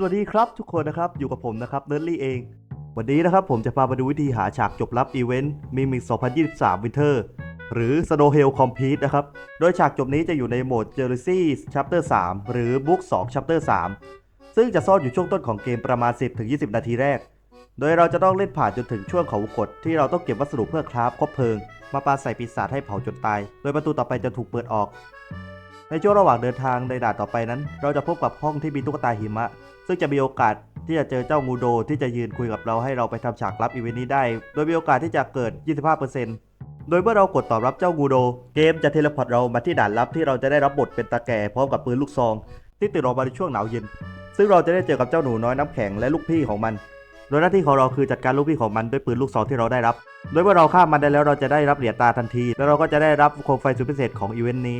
สวัสดีครับทุกคนนะครับอยู่กับผมนะครับเนิร์ดลี่เอง วันนี้นะครับผมจะพามาดูวิธีหาฉากจบลับอีเวนต์มิมิก2023 Winter หรือ Snow Hell Complete นะครับ โดยฉากจบนี้จะอยู่ในโหมด Jealousy Chapter 3 หรือ Book 2 Chapter 3 ซึ่งจะซ่อนอยู่ช่วงต้นของเกมประมาณ 10-20 นาทีแรก โดยเราจะต้องเล่นผ่านจนถึงช่วงเขาวงกดที่เราต้องเก็บวัสดุเพื่อคราฟคบเพลิง มาปาใส่ปีศาจให้เผาจนตาย โดยประตูต่อไปจะถูกเปิดออก ในช่วงระหว่างเดินทางในด่านต่อไปนั้น เราจะพบกับห้องที่มีตุ๊กตาหิมะ ซึ่งจะมีโอกาสที่จะเจอเจ้างูโดที่จะยืนคุยกับเราให้เราไปทำฉากลับอีเวนต์นี้ได้ โดยมีโอกาสที่จะเกิด 25%โดยเมื่อเรากดตอบรับเจ้างูโด เกมจะเทเลพอร์ตเรามาที่ด่านลับที่เราจะได้รับบทเป็นตาแก่พร้อมกับปืนลูกซอง ที่ติดออกมาในช่วงหนาวเย็น ซึ่งเราจะได้เจอกับเจ้าหนูน้อยน้ำแข็งและลูกพี่ของมัน โดยหน้าที่ของเราคือจัดการลูกพี่ของมันด้วยปืนลูกซองที่เราได้รับ โดยเมื่อเราฆ่ามันได้แล้วเราจะได้รับเหรียญตาทันที แล้วเราก็จะได้รับโคมไฟสุดพิเศษของอีเวนต์นี้